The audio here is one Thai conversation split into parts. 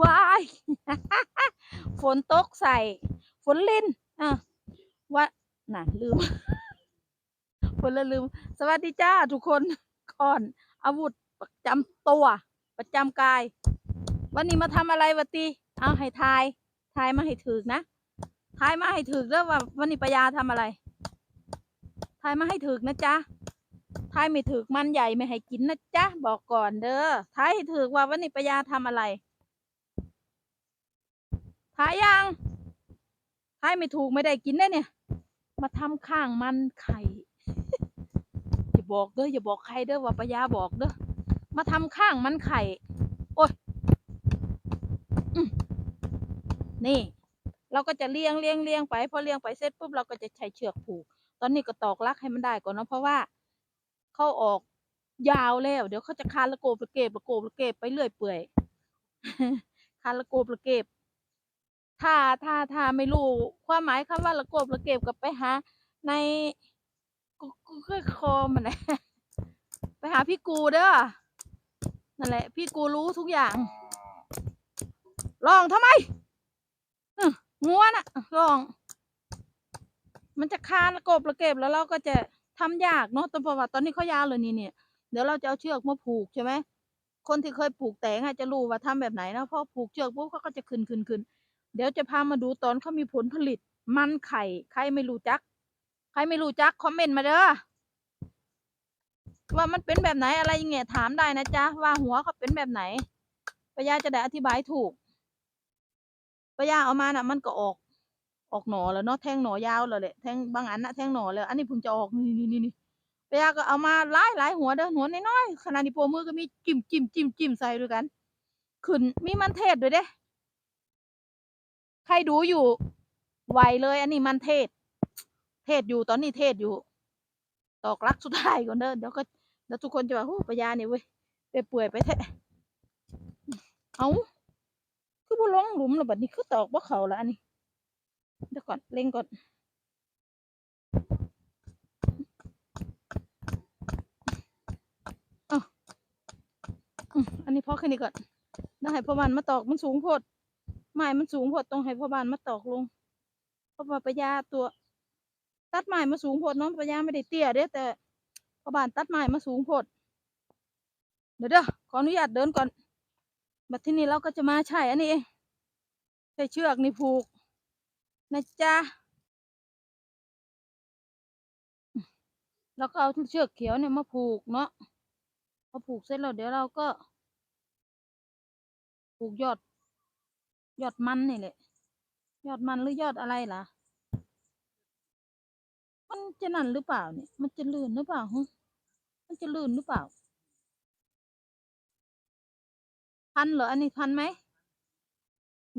ว้าย ฝนตกใส่ ฝนลินอะว่าน่ะลืม ฝนละลืม สวัสดีจ้าทุกคนก่อน อาวุธประจำตัว ประจำกาย วันนี้มาทำอะไรวะตีเอาให้ทาย ทายมาให้ถึกนะ ทายมาให้ถึกแล้วว่าวันนี้ปยาทำอะไร ทายมาให้ถึกนะจ๊ะทายไม่ถึกมันใหญ่ไม่ให้กินนะจ๊ะบอกก่อนเด้อทายให้ถึกว่าวันนี้ปยาทำอะไร ทายยังทายไม่ถูกไม่ได้กินได้เนี่ย มาทำข้างมันไข่อย่าบอกเด้ออย่าบอกใครเด้อว่าปยาบอกเด้อมาทำข้างมันไข่โอ้ยอนี่ เราก็จะเลี้ยงเลี้ยงเลี้ยงไปพอเลี้ยงไปเสร็จปุ๊บเราก็จะใช้เชือกผูก ตอนนี้ก็ตอกลักให้มันได้ก่อนเนาะเพราะว่าเขาออกยาวแล้ว เดี๋ยวเขาจะคานละโกบละเก็บละโกบละเก็บไปเรื่อยเปื่อยคานละโกบละเก็บ ถ้าถ้าถ้าไม่รู้ความหมายคำว่าละกบละเก็บกับไปหา ในกูกูคือคอมันแหละไปหาพี่กูเด้อนั่นแหละ พี่กูรู้ทุกอย่างลองทำไมงัวน่ะลอง มันจะคานละกบละเก็บแล้วเราก็จะทำยากเนาะตอนเพระว่าตอนนี้เขายาวเลยนี่เนี่ย เดี๋ยวเราจะเอาเชือกมาผูกใช่ไหมคนที่เคยผูกแตงอาจจะรู้ว่าทำแบบไหนนะพอผูกเชือกปุ๊บเขาก็จะขึ้นขึ้นขึ้น เดี๋ยวจะพามาดูตอนเขามีผลผลิต มันไข่ ใครไม่รู้จัก ใครไม่รู้จักคอมเมนต์มาเด้อ ว่ามันเป็นแบบไหนอะไรย่างเงี้ยถามได้นะจ๊ะ ว่าหัวเขาเป็นแบบไหนปยาจะได้อธิบายถูกปยาเอามาน่ะ มันก็ออก ออกหนอแล้วเนาะแทงหนอยาวแล้วแหละแทงบางอันนะแทงหนอแล้วอันนี้เพิ่งจะออกนี่นี่นี่นี่ปยาก็เอามาหลายหลายหัวเด้อหัวน้อยๆขนาดนี้โปรมือก็มีจิ้มจิ้มจิ้มจิ้มใส่ด้วยกัน ขึ้นมีมันเทศด้วยเด้ ใครดูอยู่ไวเลย อันนี้มันเทศ เทศอยู่ตอนนี้เทศอยู่ ตอกลักสุดท้ายก่อนเด้อเดี๋ยวก็เดี๋ยวทุกคนจะว่าโอ้ปยาเนี่ยเว้ยไปเปื่อยไปแท้เอาคือบ่ลงหลุมแล้วบัดนี้คือตอกบ่เขาละอันนี้เดี๋ยวก่อนเล่งก่อนอ๋ออันนี้พอแค่นี้ก่อนต้องให้พ่อบ้านมาตอกมันสูงโพด ไม้มันสูงโพดต้องให้พ่อบ้านมาตอกลงเพราะว่าปะยาตัว ตัดไม้มาสูงโพดน้องปะยาไม่ได้เตี้ยเด้แต่พ่อบ้านตัดไม้มาสูงโพดเดี๋ยวเด้อขออนุญาตเดินก่อนบัดทีนี้เราก็จะมาใช้อันนี้เองใช้เชือกนี่ผูกนะจ๊ะแล้วก็เอาเชือกเขียวเนี่ยมาผูกเนาะพอผูกเสร็จแล้วเดี๋ยวเราก็ ผูกยอด ยอดมันนี่แหละ ยอดมันหรือยอดอะไรล่ะ มันจะนั่นหรือเปล่าเนี่ย มันจะลื่นหรือเปล่าฮะมันจะลื่นหรือเปล่า พันเหรอ อันนี้พันไหม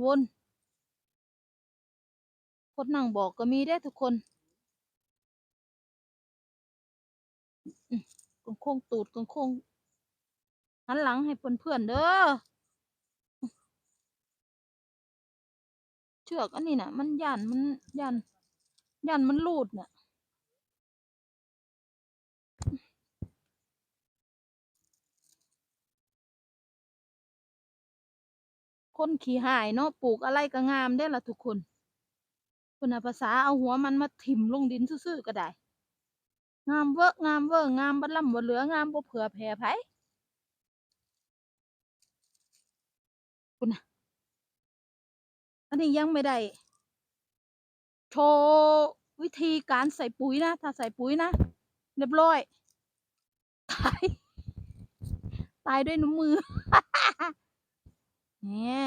วนคนนั่งบอกก็มีได้ทุกคนกงโค้งตูดกงโค้งหันหลังให้เพื่อนๆเด้อ ชือกอันนี้น่ะ มันยันมันยันยันมันรูดน่ะคนขี่หายเนาะปลูกอะไรก็งามได้ละทุกคนคุณภาษาเอาหัวมันมาถิ่มลงดินซื่อๆก็ได้ งามเวอะงามเวอร์งามบัดล่ำบัดเหลืองามบ่เผื่อแผ่ไผคุณน่ะ อันนี้ยังไม่ได้โชว์วิธีการใส่ปุ๋ยนะ ถ้าใส่ปุ๋ยนะเรียบร้อย ตาย ตายด้วยน้ำมือเนี่ย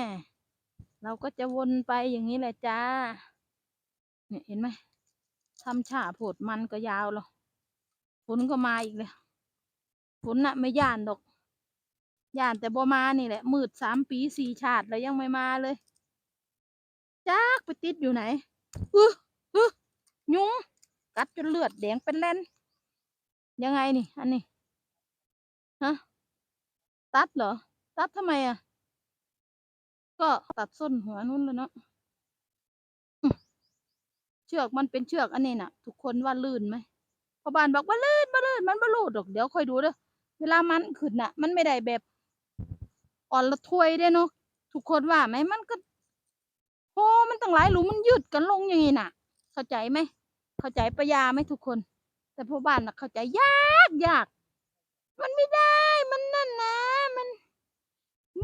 เราก็จะวนไปอย่างนี้แหละจ้า เนี่ยเห็นไหมทำฉาโผดมันก็ยาวแล้วฝนก็มาอีกเลยฝนน่ะไม่ย่านดอก ย่านแต่บ่มานี่แหละ มืดสามปีสี่ชาติแล้วยังไม่มาเลย จักไปติดอยู่ไหนฮึฮึยุงกัดจนเลือดแดงเป็นแล่นยังไงนี่ อันนี้ฮะตัดเหรอ ตัดทำไมอะ ก็ตัดส้นหัวนุ่นแล้วเนาะเชือกมันเป็นเชือกอันนี้น่ะ ทุกคนว่าลื่นไหมพ่อบ้านบอกว่าลื่นมาลื่นมันบ่รูดดอกเดี๋ยวค่อยดูเด้อเวลามันขึ้นน่ะ มันไม่ได้แบบอ่อนละถ้วยเด้เนาะทุกคนว่าไหมมันก็ โอ้มันตั้งหลายหลุมมันยืดกันลงอย่างนี้น่ะ เข้าใจไหมเข้าใจปะยาไหมทุกคน แต่พ่อบ้านน่ะเข้าใจยากยากมันไม่ได้มันนั่นนะ มัน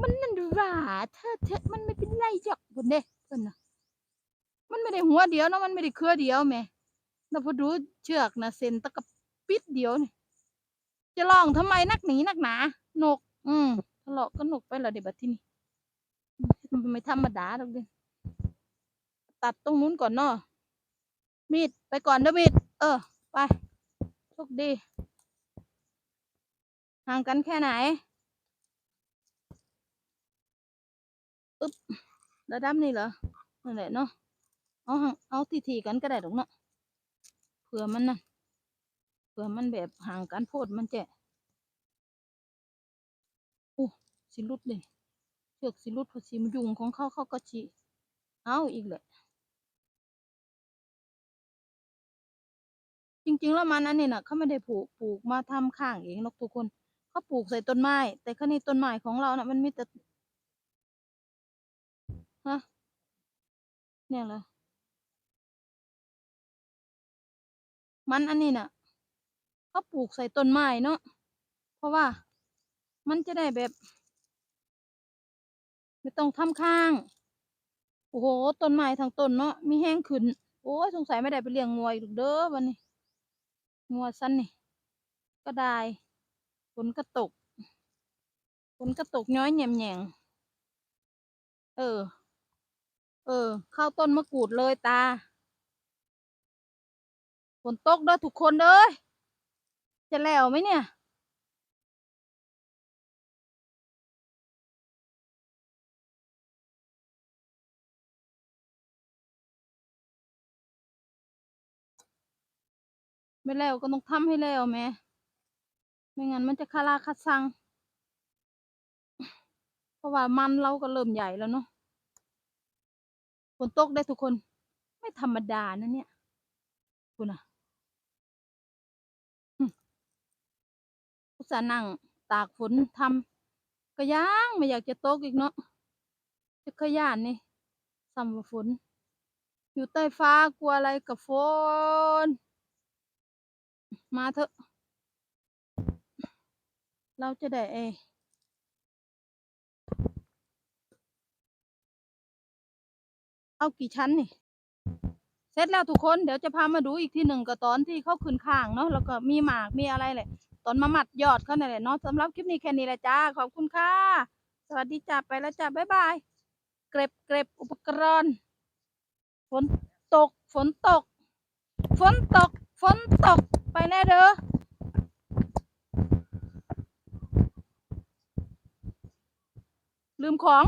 มันนั่นหราเธอเธอมันไม่เป็นไรจ้ะคนเด้เพิ่นน่ะมันไม่ได้หัวเดียวเนาะมันไม่ได้เครือเดียวแม่แล้วพอดูเชือกนะเส้นตะกะปิดเดียวนี่จะลองทำไมนักหนีนักหนานก อืมทะเลาะก็นกไปและเดี๋ยวบัดที่นี่มันไม่ธรรมดาหรอกเด้ ตัดตรงนู้นก่อนเนาะมีดไปก่อนเด้อมีด เออ ไปโชคดี ห่างกันแค่ไหนอึ๊บระดับนี้เหรอนั่นแหละเนาะเอาเอาทีๆกันก็ได้หรอกเนาะเผื่อมันนะเผื่อมันแบบห่างกันโพดมันจะโอ้สิรุดเลยเชือกสิรุดเพอสิมนยุงของเขาเขาก็ชีเอาอีกแหละ ริง ๆ แล้วมันอันนี้น่ะเขาไม่ได้ปลูกปลูกมาทำข้างเองหรอกทุกคนเขาปลูกใส่ต้นไม้ แต่คราวนี้ต้นไม้ของเราน่ะ มันมีแต่ฮะเนี่ยเหรอมันอันนี้น่ะเขาปลูกใส่ต้นไม้เนาะเพราะว่ามันจะได้แบบ ไม่ต้องทำข้างโอ้โหต้นไม้ทั้งต้นเนาะมีแห้งขึ้น โอ้ยสงสัยไม่ได้ไปเลี้ยงงวอีกเด้อวันนี้ มัวสั้นนี่ ก็ได้ฝนก็ตกฝนก็ตกน้อยแหย่มแหย่งเออ เออ เข้าต้นมะกรูดเลยตาฝนตกเด้อทุกคนเด้อจะแล้วไหมเนี่ย ไม่แล้วก็ต้องทำให้แล้วแม่ไม่งั้นมันจะคาราคาซัง เพราะว่ามันเราก็เริ่มใหญ่แล้วเนาะฝนตกได้ทุกคน ไม่ธรรมดานะเนี่ยคุณอะหึอุตส่าห์นั่งตากฝนทำก็ยังไม่อยากจะตกอีกเนาะจะขยานนี่สัมว่าฝน อยู่ใต้ฟ้ากลัวอะไรกับฝน มาเถอะ เราจะได้เอเอากี่ชั้นนี่ เสร็จแล้วทุกคนเดี๋ยวจะพามาดูอีกทีหนึ่งก็ตอนที่เขาขึ้นข้างเนาะแล้วก็มีหมากมีอะไรแหละ ตอนมามัดยอดเขาเนี่ยแหละเนาะสำหรับคลิปนี้แค่นี้แหละจ้า ขอบคุณค่ะ สวัสดีจ้าไปแล้วจ้าบ๊ายบาย เก็บเก็บอุปกรณ์ฝนตก ฝนตก ฝนตก ฝนตก ไปแน่เด้อลืมของ